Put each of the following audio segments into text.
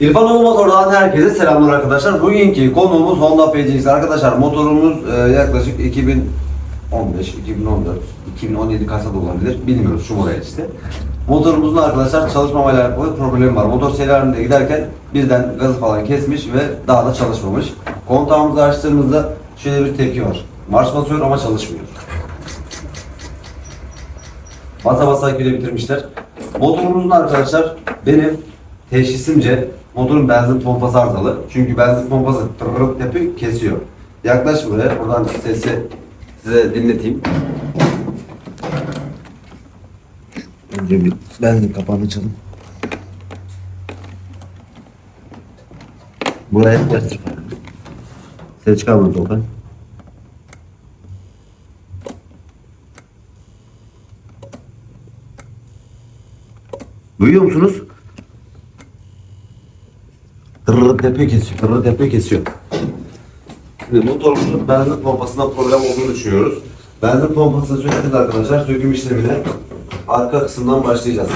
İrfanoğlu Motor'dan herkese selamlar arkadaşlar. Bugünkü konuğumuz Honda PCX. Arkadaşlar motorumuz e, yaklaşık 2015, 2014, 2017 kasada olabilir. Bilmiyoruz şu model işte. Motorumuzun arkadaşlar çalışmamayla alakalı problemi var. Motor seyirlerinde giderken birden gazı falan kesmiş ve daha da çalışmamış. Kontağımızı açtığımızda şöyle bir tepki var. Marş basıyor ama çalışmıyor. Basa basa aküyle bitirmişler. Motorumuzun arkadaşlar benim teşhisimce motorun benzin pompası arızalı. Çünkü benzin pompası tırırıp tepi kesiyor. Yaklaş buraya. Buradan sesi size dinleteyim. Önce bir benzin kapağını açalım. Buraya çıkar. Ses çıkarmadı Tolga. Duyuyor musunuz? Tırrı tepe kesiyor, tırrı tepe kesiyor. Şimdi motorumuzun benzin pompasında problem olduğunu düşünüyoruz. Benzin pompasını sökeceğiz arkadaşlar. Söküm işlemine arka kısımdan başlayacağız.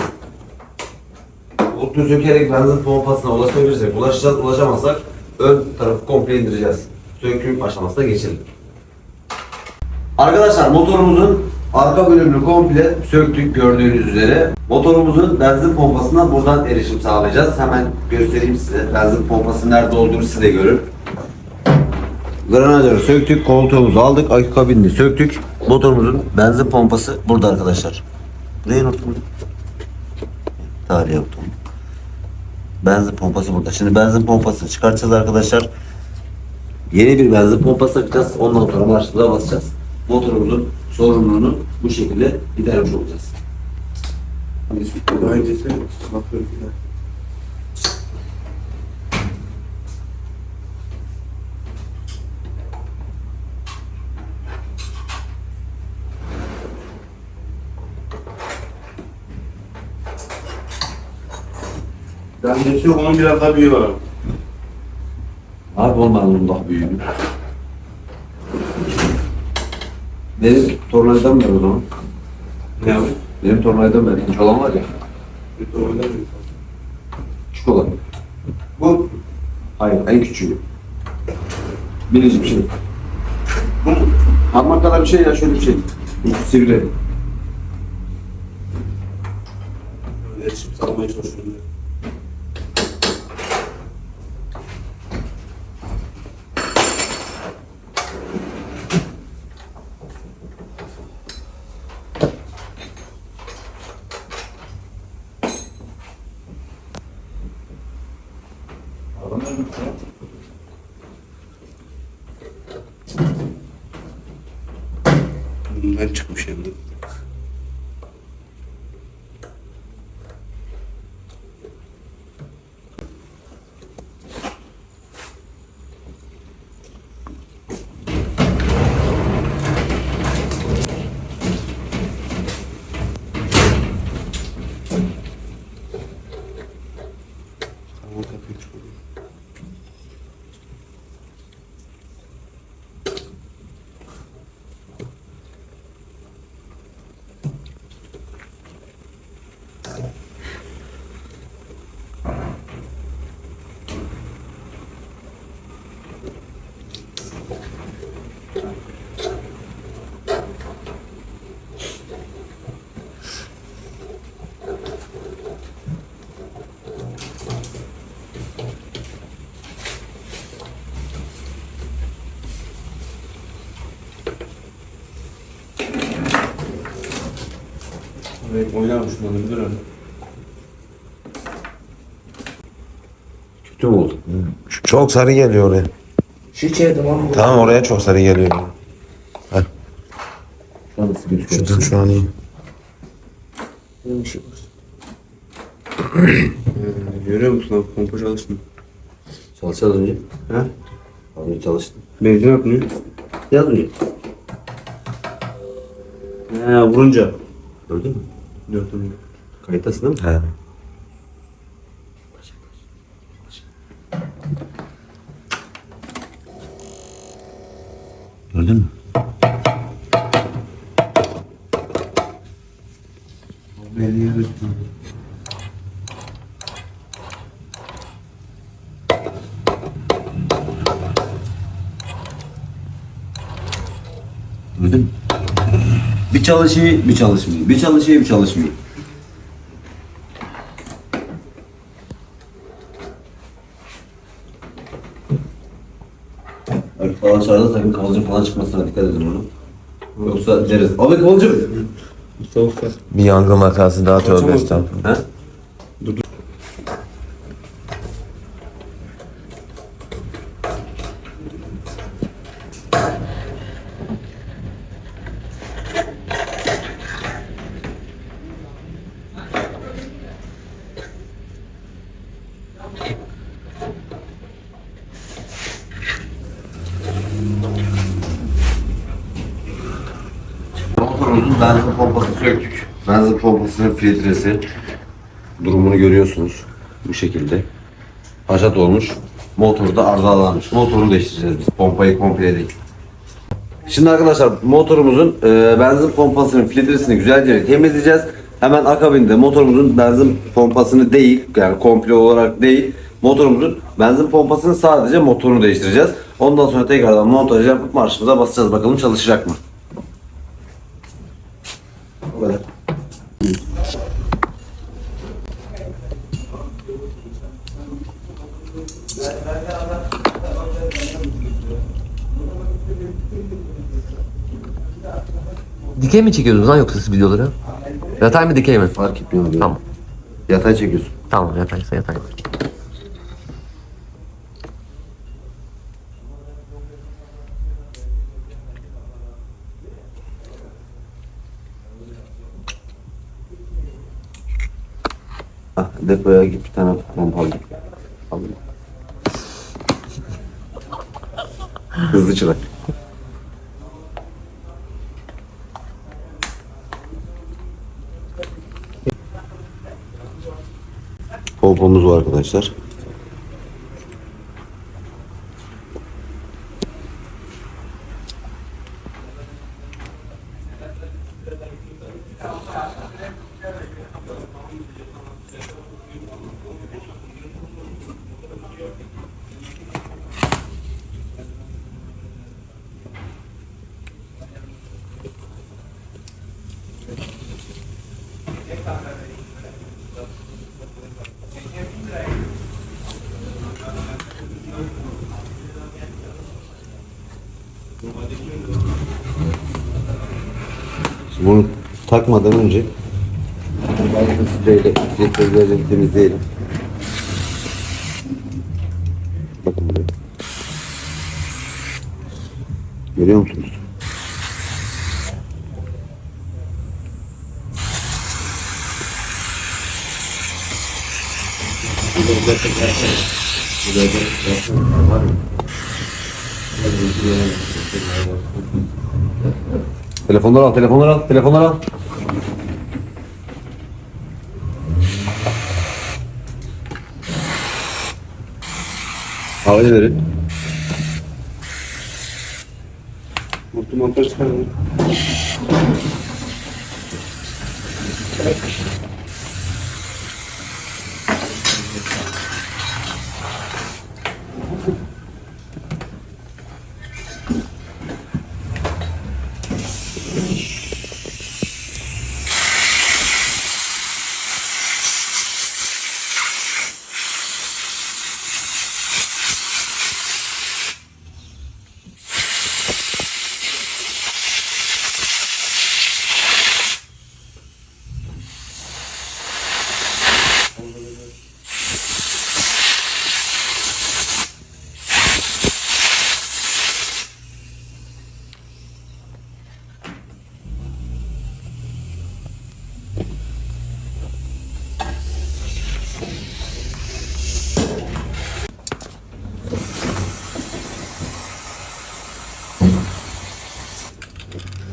Ultu sökerek benzin pompasına ulaşabilirsek, ulaşacağız, ulaşamazsak ön tarafı komple indireceğiz. Söküm aşamasına geçelim. Arkadaşlar motorumuzun arka bölümünü komple söktük gördüğünüz üzere. Motorumuzun benzin pompasına buradan erişim sağlayacağız. Hemen göstereyim size. Benzin pompası nerede olduğunu siz de görün. Granajları söktük, koltuğumuzu aldık, akü kabinini söktük. Motorumuzun benzin pompası burada arkadaşlar. Buraya unuttum. Tarihe unuttum. Benzin pompası burada. Şimdi benzin pompasını çıkartacağız arkadaşlar. Yeni bir benzin pompası takacağız. Ondan sonra marşlığa basacağız. Motorumuzun sorununu bu şekilde gidermiş olacağız. Öncesi bakıyorum bir de. Bendesi yok onun biraz daha büyüğü var abi. Abi olmadı onun daha büyüğünü. Benim tornavidan ver o zaman. Ne abi? Benim tornavidan ver. İkinci olan var ya. Bir oradan büyük. Küçük olan. Bu. Hayır en küçüğü. Birinci bir şey. Bu? Parmak kadar bir şey ya şöyle bir şey. Sivri. Böyle şimdi salmaya çalışıyorum. Ben çıkmış hem. Evet, oynarmış bunu bir öyle. Kötü oldu? Ç- Çok sarı geliyor oraya. Şişeye tamam mı? Tamam oraya çok sarı geliyor. Şu an nasıl gözüküyor? Şu, şu an iyi. Benim işim var. Ee, görüyor musun abi pompa çalışmıyor. Çalışacağız önce. He? Az önce çalıştım. Benzin atmıyor. Yaz önce. He vurunca. Gördün mü? Gördüm. Kayıttasın değil mi? He. Gördün mü? Bir çalışıyor, bir çalışmıyor. Bir çalışıyor, bir çalışmıyor. Arkadaşlar sakın kıvılcım falan çıkmasına dikkat edin onu. Yoksa deriz. Abi kıvılcım. Var. Bir yangın vakası daha tövbe estağfurullah. He? Motorumuzun benzin pompası söktük. Benzin pompasının filtresi durumunu görüyorsunuz bu şekilde. Haşat olmuş. Motoru da arızalanmış. Motoru değiştireceğiz biz. Pompayı komple değil. Şimdi arkadaşlar motorumuzun e, benzin pompasının filtresini güzelce temizleyeceğiz. Hemen akabinde motorumuzun benzin pompasını değil yani komple olarak değil motorumuzun benzin pompasını sadece motorunu değiştireceğiz. Ondan sonra tekrardan montaj yapıp marşımıza basacağız. Bakalım çalışacak mı? Bu kadar. Dikey mi çekiyordunuz lan yoksa siz videoları? Yatay mı dikey mi? Fark etmiyor. Tamam. Yatay çekiyorsun. Tamam yataysa yatay. Ah, depoya git bir tane pompa al. Al. Hızlı çırak. Pompamız var arkadaşlar. Şimdi bunu takmadan önce bazı spreyle filtreleri temizleyelim. Bakın buraya. Görüyor musunuz? Telefonları al, telefonları al, telefonları al. Havale verin. Mutlu montaj.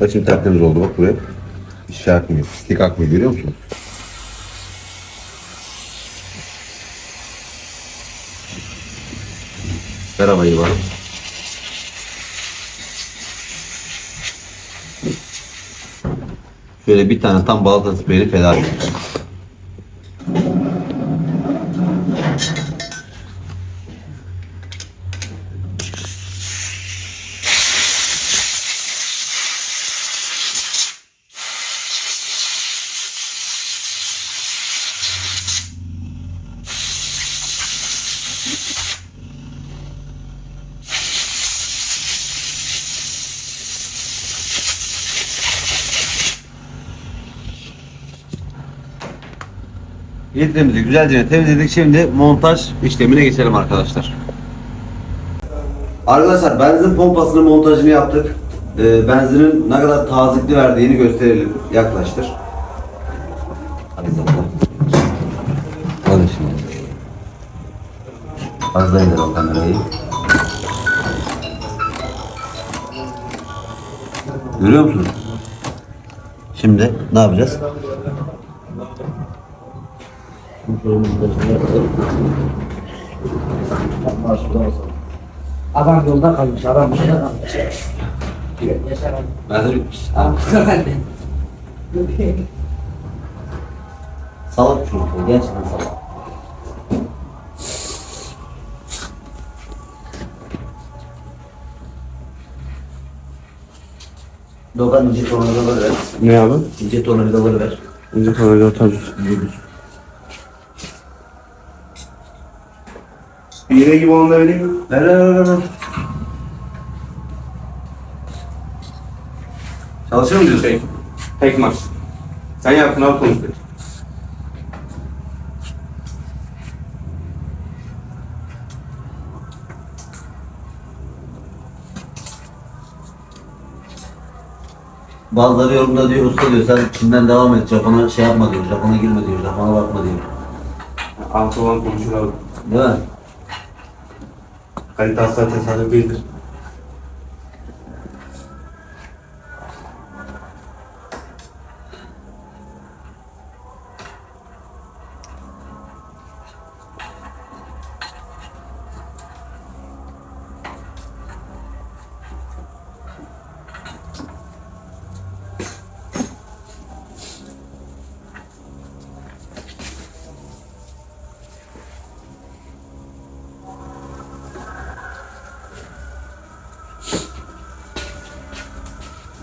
Bak şimdi tertemiz oldu bak buraya. Bir şey akmıyor. Pislik akmıyor görüyor musunuz? Merhaba İvan. Şöyle bir tane tam balata spreyini feda ettim. Filtremizi güzelce temizledik. Şimdi montaj işlemine geçelim arkadaşlar. Arkadaşlar benzin pompasının montajını yaptık. Ee, benzinin ne kadar tazikli verdiğini gösterelim. Yaklaştır. Hadi zaten. Hadi şimdi. Az da indir o kamerayı. Görüyor musunuz? Şimdi ne yapacağız? Adam yolda kalmış, adam yolda kalmış. Yaşar abi. Bitmiş. Abi, ben de. Salak çocuk o, gerçekten salak. Dokan ince tornavidaları ver. Ne abi? İnce tornavidaları ver. İnce koridor tabii. İğne gibi onu da vereyim mi? Ver ver ver ver. Çalışıyor mu diyorsun? Şey, tek maç. Sen yaptın abi konuştuk. Bazıları yorumda diyor usta diyor sen Çin'den devam et Japon'a şey yapma diyor Japon'a girme diyor Japon'a bakma diyor. Altı olan konuşur abi. Değil mi? Kalite asla tesadüf değildir.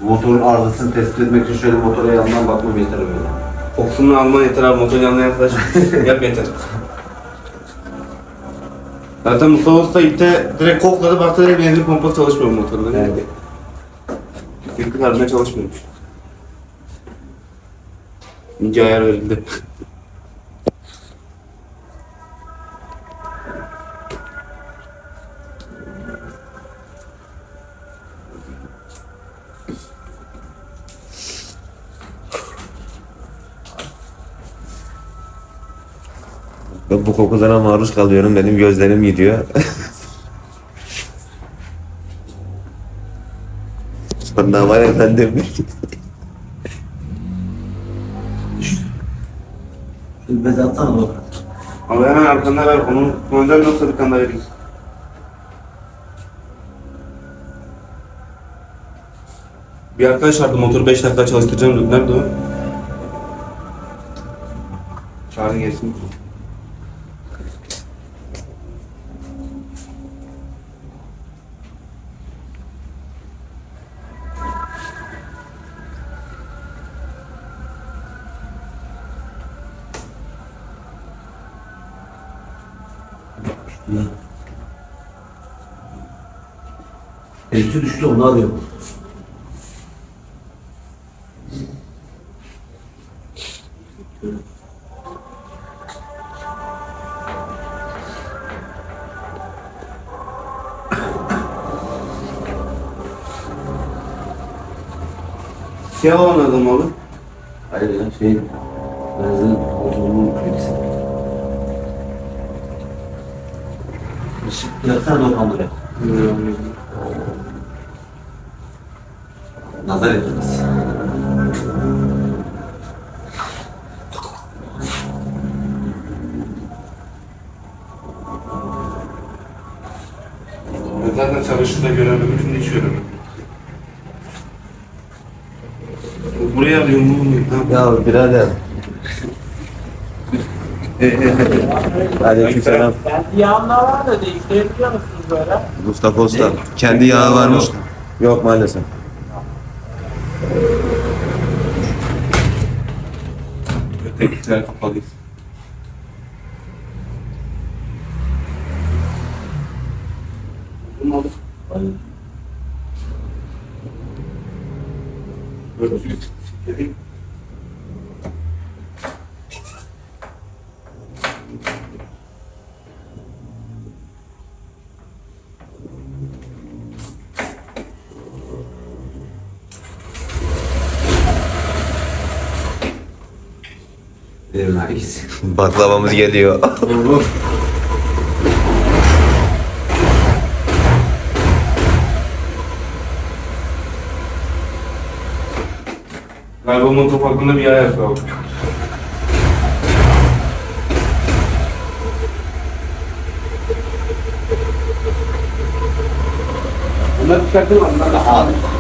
Motorun arızasını tespit etmek için şöyle motora yandan bakmam yeter böyle. Kokusunu alman yeter abi motorun yanına yaklaş. Yap yeter. Zaten Mustafa Usta ipte direkt kokladı baktı direkt benzin pompası çalışmıyor motorda. Evet. Harbiden çalışmıyormuş. İnce ayar verildi. Bu kokulara maruz kalıyorum. Benim gözlerim gidiyor. Sonra var efendim. Bez atsana bak. Abi hemen arkanda ver. Onun monitör yoksa bir tane vereyim. Bir arkadaş vardı motoru 5 dakika çalıştıracağım. Nerede o? Çağırın gelsin. Elçi düştü onu arıyorum. Siyah olan mi abi? Hayır ya şey benzin motorunun klipsi. Işık yaksana Dokan buraya. Nazar ettiniz. Zaten çalışırda görevli bütün içiyorum. Buraya alıyorum bu mu? ya birader. Aleykümselam. Kendi yağımda var da değiştirebiliyor musunuz böyle? Mustafa Usta. Kendi yağı varmış. Yok maalesef. Teknikler kapalıyız. Bunu. Böyle nice. Baklavamız geliyor. Galiba motor parkında bir ayak kaldı. Bunları çıkartın mı? Bunlar da ağır.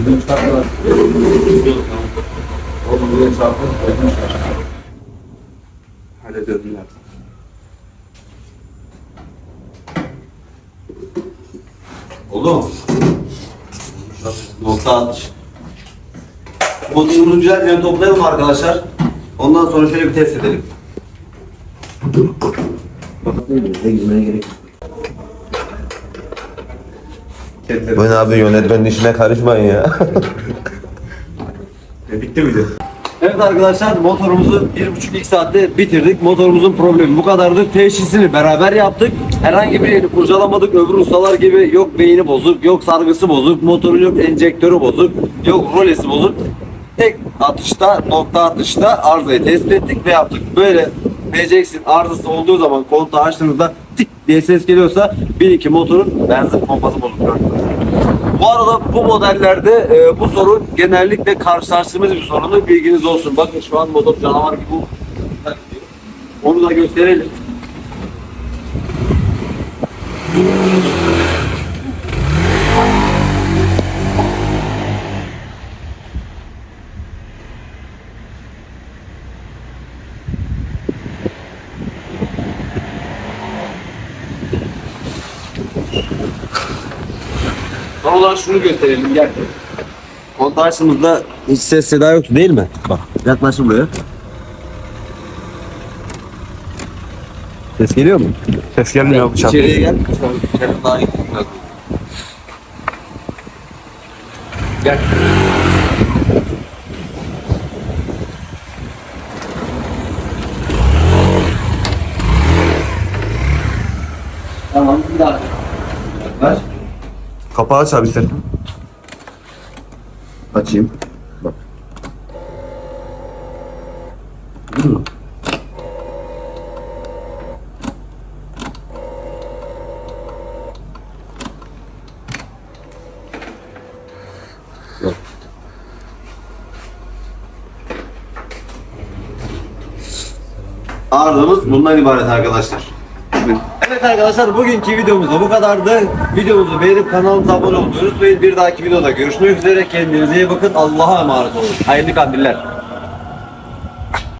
Öldüm çıkarttılar. Oğlum buraya çıkarttılar. Hallederim ben. Oldu mu? Nokta atış. Motorumuzu güzelce toplayalım arkadaşlar. Ondan sonra şöyle bir test edelim. Bu ne abi yönetmenin işine karışmayın ya. E, bitti miydi? Evet arkadaşlar motorumuzu 1,5-2 saatte bitirdik. Motorumuzun problemi bu kadardı. Teşhisini beraber yaptık. Herhangi bir yerini kurcalamadık. Öbür ustalar gibi yok beyni bozuk, yok sargısı bozuk, motorun yok enjektörü bozuk, yok rolesi bozuk. Tek atışta, nokta atışta arızayı tespit ettik ve yaptık. Böyle PCX'in arızası olduğu zaman kontağı açtığınızda tik diye ses geliyorsa bil ki motorun benzin pompası bozuk. Bu arada bu modellerde e, bu sorun genellikle karşılaştığımız bir sorunu bilginiz olsun. Bakın şu an motor canavar gibi. Onu da gösterelim. Olarak şunu gösterelim gel. Kontaksımızda hiç ses seda yoktu değil mi? Bak yaklaşın buraya. Ses geliyor mu? Ses gelmiyor bıçak. İçeriye gel. İçeride daha iyi. Gel. Tamam bir daha. Ver. Kapağı aç abi sen. Açayım. Bak. Değil mi? Bundan ibaret arkadaşlar. Evet arkadaşlar bugünkü videomuz da bu kadardı. Videomuzu beğenip kanalımıza abone olmayı unutmayın. Bir dahaki videoda görüşmek üzere. Kendinize iyi bakın. Allah'a emanet olun. Hayırlı kandiller.